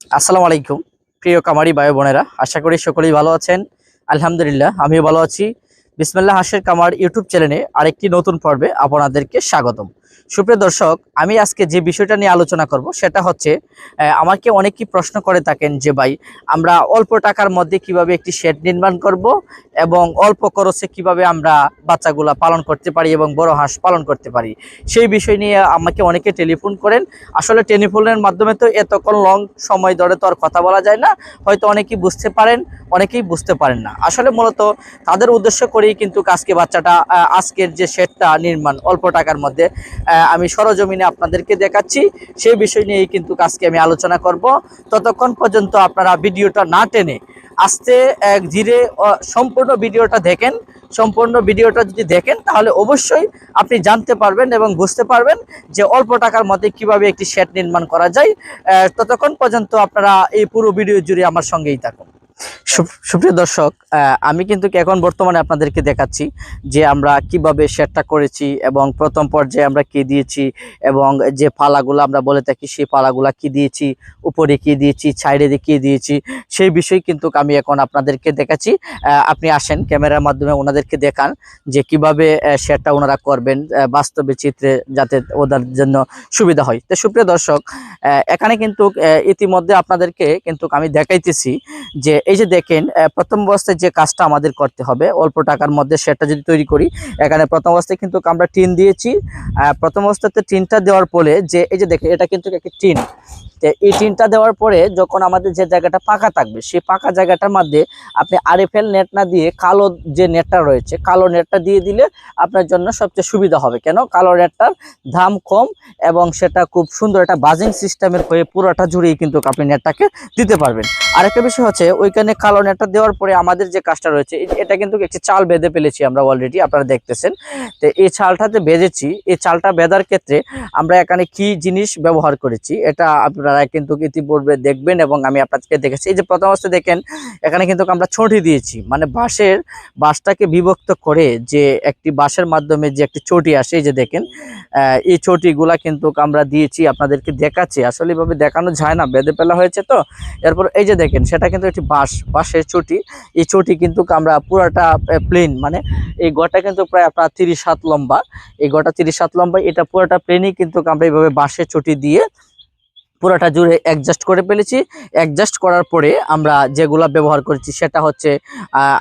আসসালামু আলাইকুম। প্রিয় কামারি বায়ু বোনেরা, আশা করি সকলেই ভালো আছেন। আলহামদুলিল্লাহ, আমিও ভালো আছি। বিসমিল্লাহ হাসের কামার ইউটিউব চ্যানেলে আরেকটি নতুন পর্বে আপনাদেরকে স্বাগতম। সুপ্রিয় দর্শক, আমি আজকে যে বিষয়টা নিয়ে আলোচনা করব সেটা হচ্ছে আমাকে অনেকেই প্রশ্ন করে থাকেন যে ভাই, আমরা অল্প টাকার মধ্যে কীভাবে একটি শেড নির্মাণ করব এবং অল্প খরচে কীভাবে আমরা বাচ্চাগুলা পালন করতে পারি এবং বড় হাঁস পালন করতে পারি। সেই বিষয় নিয়ে আমাকে অনেকে টেলিফোন করেন। আসলে টেলিফোনের মাধ্যমে তো এতক্ষণ লং সময় ধরে তো আর কথা বলা যায় না। হয়তো অনেকেই বুঝতে পারেন, অনেকেই বুঝতে পারেন না। আসলে মূলত তাদের উদ্দেশ্য করেই কিন্তু আজকে বাচ্চাটা আজকের যে শেডটা নির্মাণ অল্প টাকার মধ্যে আমি সরজমিনে আপনাদেরকে দেখাচ্ছি। সেই বিষয় নিয়েই কিন্তু আজকে আমি আলোচনা করব। ততক্ষণ পর্যন্ত আপনারা ভিডিওটা না টেনে আস্তে, এক, ধীরে সম্পূর্ণ ভিডিওটা দেখেন। সম্পূর্ণ ভিডিওটা যদি দেখেন, তাহলে অবশ্যই আপনি জানতে পারবেন এবং বুঝতে পারবেন যে অল্প টাকার মধ্যে কীভাবে একটি শেড নির্মাণ করা যায়। ততক্ষণ পর্যন্ত আপনারা এই পুরো ভিডিও জুড়ে আমার সঙ্গেই থাকুন। সুপ্রিয় দর্শক আমি কিন্তু এখন বর্তমানে আপনাদেরকে দেখাচ্ছি যে আমরা কীভাবে শেডটা করেছি এবং প্রথম পর্যায়ে আমরা কি দিয়েছি এবং যে পালাগুলো আমরা বলে থাকি সেই পালাগুলা কি দিয়েছি, উপরে কি দিয়েছি, সাইডে কি দিয়েছি, সেই বিষয় কিন্তু আমি এখন আপনাদেরকে দেখাচ্ছি। আপনি আসেন, ক্যামেরার মাধ্যমে ওনাদেরকে দেখান যে কীভাবে শেয়ারটা ওনারা করবেন বাস্তবে চিত্রে যাতে ওদের জন্য সুবিধা হয়। তো সুপ্রিয় দর্শক এখানে কিন্তু ইতিমধ্যে আপনাদেরকে কিন্তু আমি দেখাইতেছি যে এই যে দেখেন প্রথম অবস্থায় যে কাজটা আমাদের করতে হবে, অল্প টাকার মধ্যে সেটা যদি তৈরি করি, এখানে প্রথম অবস্থায় কিন্তু আমরা টিন দিয়েছি। প্রথম অবস্থাতে টিনটা দেওয়ার পরে যে, এই যে দেখেন, এটা কিন্তু একটি টিন। এই টিনটা দেওয়ার পরে যখন আমাদের যে জায়গাটা পাকা থাকবে, সেই পাকা জায়গাটার মধ্যে আপনি আরএফএল নেট না দিয়ে কালো যে নেটটা রয়েছে, কালো নেটটা দিয়ে দিলে আপনার জন্য সবচেয়ে সুবিধা হবে। কেন? কালো নেটটার দাম কম এবং সেটা খুব সুন্দর একটা বাজিং সিস্টেমের হয়ে পুরোটা জুড়েই কিন্তু আপনি নেটটাকে দিতে পারবেন। আরেকটা বিষয় হচ্ছে, ওইখানে কালো নেটটা দেওয়ার পরে আমাদের যে কাজটা রয়েছে এটা কিন্তু একটি চাল বেঁধে ফেলেছি আমরা অলরেডি আপনারা দেখতেছেন। তো এই চালটাতে বেঁধেছি, এই চালটা বেঁধার ক্ষেত্রে আমরা এখানে কি জিনিস ব্যবহার করেছি, এটা আপনারা কিন্তু ইতিপূর্বে দেখবেন এবং আমি আপনাদেরকে দেখেছি। এই যে প্রথম অবস্থায় দেখেন, এখানে কিন্তু আমরা ছটি দিয়েছি মানে বাঁশের বাঁশটাকে বিভক্ত করে যে একটি বাঁশের মাধ্যমে যে একটি চটি আসে, এই যে দেখেন এই চটিগুলা কিন্তু আমরা দিয়েছি, আপনাদেরকে দেখাচ্ছি। আসলে এভাবে দেখানো যায় না, বেঁধে ফেলা হয়েছে তো। এরপর এই যে দেখেন, সেটা কিন্তু একটি বাঁশ, বাঁশের চটি। এই চটি কিন্তু আমরা পুরাটা প্লেন মানে এই গোটা কিন্তু প্রায় আপনার তিরিশ হাত লম্বা। এই গোটা তিরিশ হাত লম্বা, এটা পুরাটা প্লেনই কিন্তু আমরা এইভাবে বাঁশের চটি দিয়ে পুরোটা জুড়ে অ্যাডজাস্ট করে ফেলেছি। অ্যাডজাস্ট করার পরে আমরা যেগুলা ব্যবহার করেছি সেটা হচ্ছে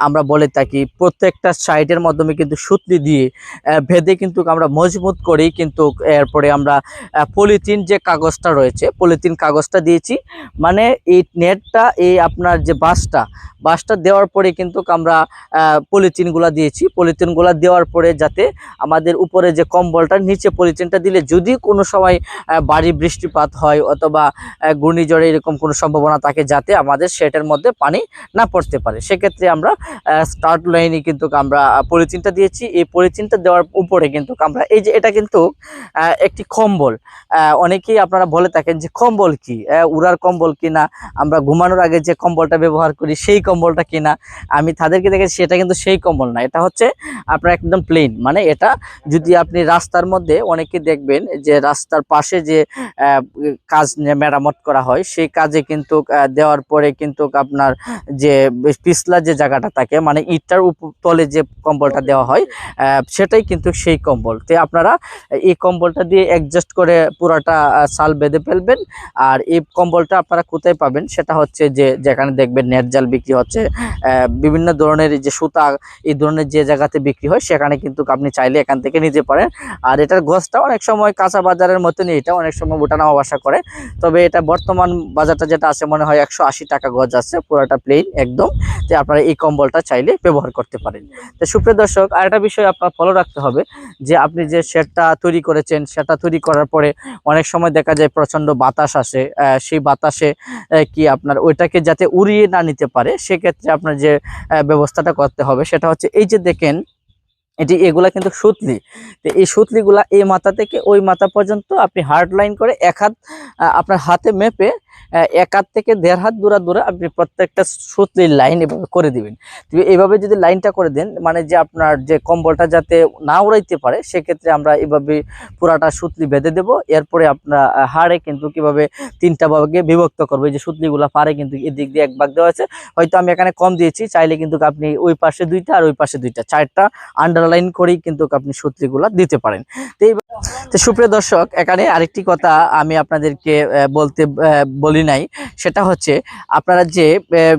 আমরা বলে থাকি প্রত্যেকটা সাইডের মাধ্যমে কিন্তু সুতলি দিয়ে ভেদে কিন্তু আমরা মজবুত করেই কিন্তু এরপরে আমরা পলিথিন যে কাগজটা রয়েছে পলিথিন কাগজটা দিয়েছি। মানে এই নেটটা, এই আপনার যে বাসটা বাসটা দেওয়ার পরে কিন্তু আমরা পলিথিনগুলা দিয়েছি। পলিথিনগুলা দেওয়ার পরে যাতে আমাদের উপরে যে কম্বলটা, নিচে পলিথিনটা দিলে যদি কোনো সময় বাড়ি বৃষ্টিপাত হয় অথবা আহ, ঘূর্ণিঝড়ে এরকম কোনো সম্ভাবনা থাকে যাতে আমাদের সেটের মধ্যে পানি না পড়তে পারে। সেক্ষেত্রে আমরা স্টার্ট লাইনে কিন্তু আমরা পলিথিনটা দিয়েছি। এই পলিথিনটা দেওয়ার উপরে কিন্তু আমরা এই যে এটা কিন্তু একটি কম্বল। অনেকেই আপনারা বলে থাকেন যে কম্বল কি? উড়ার কম্বল কিনা? আমরা ঘুমানোর আগে যে কম্বলটা ব্যবহার করি সেই কম্বলটা কিনা? আমি তাদেরকে দেখেছি সেটা কিন্তু সেই কম্বল না। এটা হচ্ছে আপনার একদম প্লেন মানে এটা যদি আপনি রাস্তার মধ্যে অনেকে দেখবেন যে রাস্তার পাশে যে কাজ মেরামত করা হয়, সেই কাজে কিন্তু দেওয়ার পরে কিন্তু আপনার যে পিছলা যে জায়গাটা থাকে মানে ইটটার তলে যে কম্বলটা দেওয়া হয় সেটাই কিন্তু সেই কম্বল। তো আপনারা এই কম্বলটা দিয়ে অ্যাডজাস্ট করে পুরোটা সাল বেঁধে ফেলবেন। আর এই কম্বলটা আপনারা কোথায় পাবেন সেটা হচ্ছে যে, যেখানে দেখবেন নেট জাল বিক্রি হচ্ছে বিভিন্ন ধরনের যে সুতা, এই ধরনের যে জায়গাতে বিক্রি হয়, সেখানে কিন্তু আপনি চাইলে এখান থেকে নিতে পারেন। আর এটার গছটা অনেক সময় কাঁচা বাজারের মতনই, এটা অনেক সময় ওঠানামা বাসা করে। তবে এটা বর্তমান বাজারটা যেটা আছে, মনে হয় একশো আশি টাকা গজ আছে, পুরোটা প্লেন একদম। যে আপনারা এই কম্বলটা চাইলে ব্যবহার করতে পারেন। তো সুপ্রিয় দর্শক, আর একটা বিষয় আপনার ফলো রাখতে হবে, যে আপনি যে শেডটা তৈরি করেছেন, সেটা তৈরি করার পরে অনেক সময় দেখা যায় প্রচণ্ড বাতাস আসে সেই বাতাসে কি আপনার ওইটাকে যাতে উড়িয়ে না নিতে পারে, সেক্ষেত্রে আপনার যে ব্যবস্থাটা করতে হবে, সেটা হচ্ছে এই যে দেখেন এটি এগুলা কিন্তু সুতলি। তো এই সুতলিগুলা এই মাথা থেকে ওই মাথা পর্যন্ত আপনি হার্ড লাইন করে এক হাত আপনার হাতে মেপে এক হাত থেকে দেড় হাত দূরা দূরে আপনি প্রত্যেকটা সুতলির লাইন এভাবে করে দিবেন। এইভাবে যদি লাইনটা করে দেন মানে যে আপনার যে কম্বলটা যাতে না উড়াইতে পারে, সেক্ষেত্রে আমরা এভাবে পুরাটা সুতলি বেঁধে দেব। এরপরে আপনার হাড়ে কিন্তু কীভাবে তিনটা ভাগে বিভক্ত করবে যে সুতলিগুলা পারে কিন্তু এদিক দিয়ে এক ভাগ দেওয়া আছে। হয়তো আমি এখানে কম দিয়েছি, চাইলে কিন্তু আপনি ওই পাশে দুইটা আর ওই পাশে দুইটা, চারটা আন্ডারলাইন করেই কিন্তু আপনি সুতলিগুলা দিতে পারেন। তো এই তো সুপ্রিয় দর্শক, এখানে আরেকটি কথা আমি আপনাদেরকে বলতে বলি নাই। সেটা হচ্ছে, আপনারা যে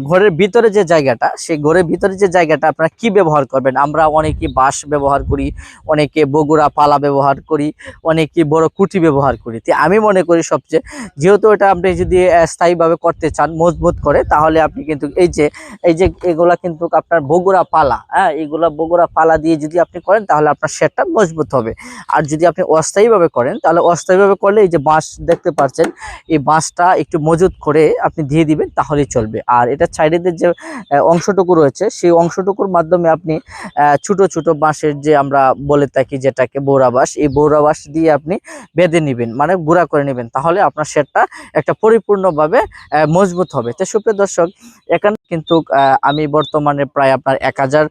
ঘরের ভিতরে যে জায়গাটা, সেই ঘরের ভিতরে যে জায়গাটা আপনারা কি ব্যবহার করবেন? আমরা অনেকে বাঁশ ব্যবহার করি, অনেকে বগুড়া পালা ব্যবহার করি, অনেকে বড় কুটি ব্যবহার করি। তো আমি মনে করি সবচেয়ে, যেহেতু এটা আপনি যদি স্থায়ীভাবে করতে চান, মজবুত করে, তাহলে আপনি কিন্তু এই যে এই যে এগুলা কিন্তু আপনার বগুড়া পালা হ্যাঁ এগুলা বগুড়া পালা দিয়ে যদি আপনি করেন, তাহলে আপনার শেডটা মজবুত হবে। আর যদি আপনি অস্থায়ীভাবে করেন, তাহলে অস্থায়ীভাবে করলে এই যে বাঁশ দেখতে পাচ্ছেন, এই বাঁশটা একটু মজুত করে আপনি দিয়ে দিবেন, তাহলেই চলবে। আর এটা সাইডের যে অংশটুকু রয়েছে, সেই অংশটুকুর মাধ্যমে আপনি ছোট ছোট বাঁশের যে আমরা বলে থাকি যেটাকে বৌরা বাঁশ, এই বৌরা বাঁশ দিয়ে আপনি বেঁধে নেবেন মানে গুঁড়া করে নেবেন, তাহলে আপনার সেটটা একটা পরিপূর্ণভাবে মজবুত হবে। তো সুপ্রিয় দর্শক, এখানে কিন্তু আমি বর্তমানে প্রায় আপনার এক হাজার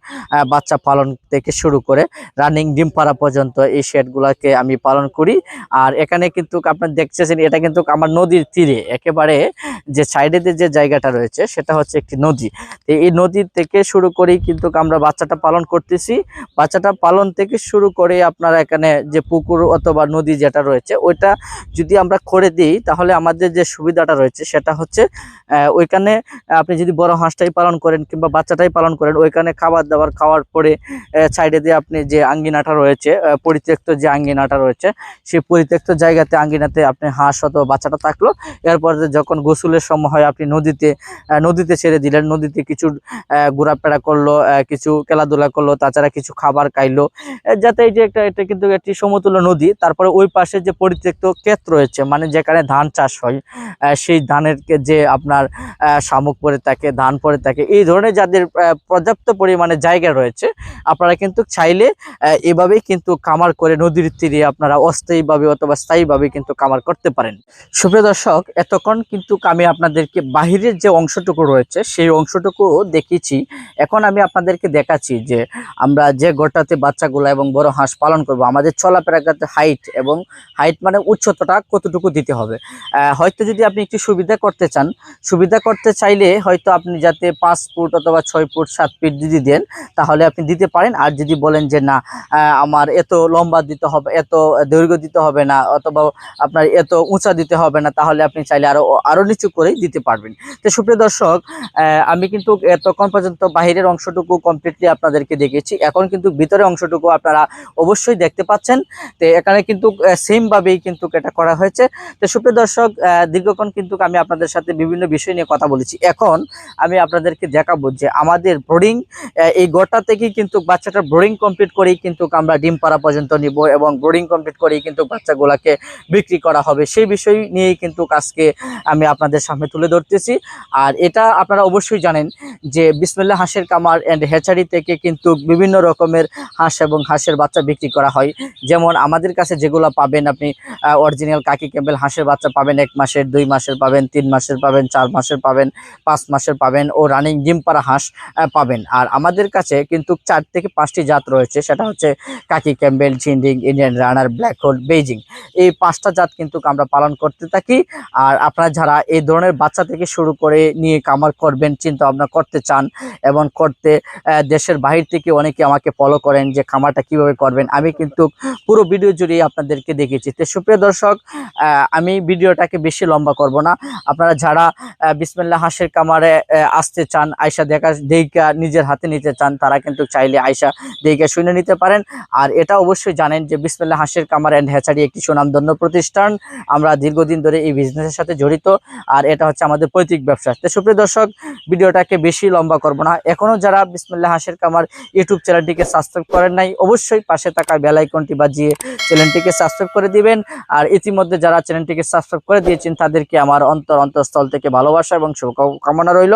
বাচ্চা পালন থেকে শুরু করে রানিং ডিম পাড়া পর্যন্ত এই শেডগুলোকে আমি পালন করি। আর এখানে কিন্তু আপনার দেখতেছেন, এটা কিন্তু আমার নদীর তীরে। একেবারে যে সাইডে যে জায়গাটা রয়েছে, সেটা হচ্ছে একটি নদী। তো এই নদীর থেকে শুরু করেই কিন্তু আমরা বাচ্চাটা পালন করতেছি। বাচ্চাটা পালন থেকে শুরু করে আপনার এখানে যে পুকুর অথবা নদী যেটা রয়েছে, ওইটা যদি আমরা করে দিই, তাহলে আমাদের যে সুবিধাটা রয়েছে, সেটা হচ্ছে ওইখানে আপনি যদি বড় হাঁসটাই পালন করেন কিংবা বাচ্চাটাই পালন করেন, ওইখানে খাবার দাবার খাওয়ার পরে সাইডে দিয়ে আপনি যে আঙ্গিনাটা রয়েছে পরিত্যক্ত যে আঙ্গিনাটা রয়েছে, সেই পরিত্যক্ত জায়গাতে আঙ্গিনাতে আপনি হাঁস অথবা বাচ্চাটা থাকল। এরপর যখন গোসলের সময় হয়, আপনি নদীতে নদীতে ছেড়ে দিলেন, নদীতে কিছু ঘোরাফেরা করল কিছু খেলাধুলা করল, তাছাড়া কিছু খাবার খাইলো যাতে এই যে একটা, এটা কিন্তু একটি সমতুল্য নদী, তারপরে ওই পাশে যে পরিত্যক্ত ক্ষেত রয়েছে মানে যেখানে ধান চাষ হয় সেই ধানের যে আপনার শামুক পরে থাকে ধান পরে থাকে। এই ধরনের যাদের পর্যাপ্ত পরিমাণে জায়গা রয়েছে, আপনারা কিন্তু চাইলে এভাবেই কিন্তু কামার করে নদীর তীরে আপনারা অস্থায়ীভাবে অথবা স্থায়ীভাবে কিন্তু কামার করতে পারেন। সুপ্রিয় দর্শক, এতক্ষণ কিন্তু আমি আপনাদেরকে বাহিরের যে অংশটুকু রয়েছে, সেই অংশটুকু দেখিয়েছি। এখন আমি আপনাদেরকে দেখাচ্ছি যে আমরা যে গোটাতে বাচ্চাগুলো এবং বড় হাঁস পালন করব, আমাদের চলাফেরাতে হাইট এবং হাইট মানে উচ্চতাটা কতটুকু দিতে হবে। হয়তো যদি আপনি একটু সুবিধা করতে চান, সুবিধা করতে চাইলে হয়তো আপনি যাতে পাঁচ ফুট অথবা ছয় ফুট, সাত ফিট যদি দেন, তাহলে আপনি দিতে পারেন। আর যদি বলেন যে, না আমার এত লম্বা দিতে হবে, এত দৈর্ঘ্য দিতে হবে না, অথবা আপনার এত উঁচা দিতে হবে না, তাহলে আপনি চাইলে আরও আরও নিচু করেই দিতে পারবেন। তো সুপ্রিয় দর্শক আমি কিন্তু এতক্ষণ পর্যন্ত বাহিরের অংশটুকু কমপ্লিটলি আপনাদেরকে দেখেছি। এখন কিন্তু ভিতরের অংশটুকু আপনারা অবশ্যই দেখতে পাচ্ছেন। তো এখানে কিন্তু সেমভাবেই কিন্তু এটা করা হয়েছে। তো সুপ্রিয় দর্শক দীর্ঘক্ষণ কিন্তু আমি আপনাদের সাথে বিভিন্ন বিষয় নিয়ে কথা বলেছি। এখন আমি আপনাদেরকে দেখাবো যে আমাদের ব্রোডিং এই গোটা থেকেই কিন্তু বাচ্চাটা ব্রোডিং কমপ্লিট করেই কিন্তু আমরা ডিম পাড়া পর্যন্ত নিব এবং ব্রোডিং কমপ্লিট করেই কিন্তু বাচ্চাগুলোকে বিক্রি করা হবে। সেই বিষয় নিয়েই কিন্তু আজকে আমি আপনাদের সামনে তুলে ধরতেছি। আর এটা আপনারা অবশ্যই জানেন যে বিসমিল্লা হাঁসের কামার অ্যান্ড হ্যাচারি থেকে কিন্তু বিভিন্ন রকমের হাঁস এবং হাঁসের বাচ্চা বিক্রি করা হয়। যেমন আমাদের কাছে যেগুলো পাবেন আপনি অরিজিনাল কাকি ক্যাম্বেল হাঁসের বাচ্চা পাবেন এক মাসের, দুই মাসের পাবেন, তিন মাসের পাবেন, চার মাসের পাবেন, পাঁচ মাসের পাবেন। ও রানিং ডিম পাড়া হাঁস পাবেন। আর আমাদের কাছে কিন্তু চার থেকে পাঁচটি জাত রয়েছে, সেটা হচ্ছে khaki Campbell Jinding Indian runner, black hole Beijing এই পাঁচটা জাত কিন্তু আমরা পালন করতে থাকি। আর আপনারা যারা এই ধরনের বাচ্চা থেকে শুরু করে নিয়ে কামার করবেন, চিন্তা ভাবনা করতে চান এবং করতে দেশের বাহির থেকে অনেকে আমাকে ফলো করেন যে খামারটা কীভাবে করবেন, আমি কিন্তু পুরো ভিডিও জুড়ে আপনাদেরকে দেখেছি। তো সুপ্রিয় দর্শক আমি ভিডিওটাকে বেশি লম্বা করব না। আপনারা যারা বিসমিল্লা হাঁসের কামারে আসতে চান আয়সা দেখা দেখা নিজের হাতে নিতে চান, তারা কিন্তু চাইলে আয়সা দেখা শুনে নিতে পারেন। আর এটা অবশ্যই জানেন যে বিসমিল্লা হাঁসের কামার অ্যান্ড হ্যাচারি একটি সুনামধন্য প্রতিষ্ঠান। আমরা দীর্ঘদিন ধরে এই বিজনেসের সাথে জড়িত। আর এটা হচ্ছে আমাদের পৈতৃক ব্যবসা। তো সুপ্রিয় দর্শক, ভিডিওটাকে বেশি লম্বা করব না। এখনও যারা বিসমিল্লা হাঁসের কামার ইউটিউব চ্যানেলটিকে সাবস্ক্রাইব করেন নাই, অবশ্যই পাশে থাকা বেল আইকনটি বাজিয়ে চ্যানেলটিকে সাবস্ক্রাইব করে দিবেন। আর ইতিমধ্যে যারা চ্যানেলটিকে সাবস্ক্রাইব করে দিয়েছেন, তাদেরকে আমার অন্তর অন্তঃস্থল থেকে ভালোবাসা এবং শুভকামনা রইল।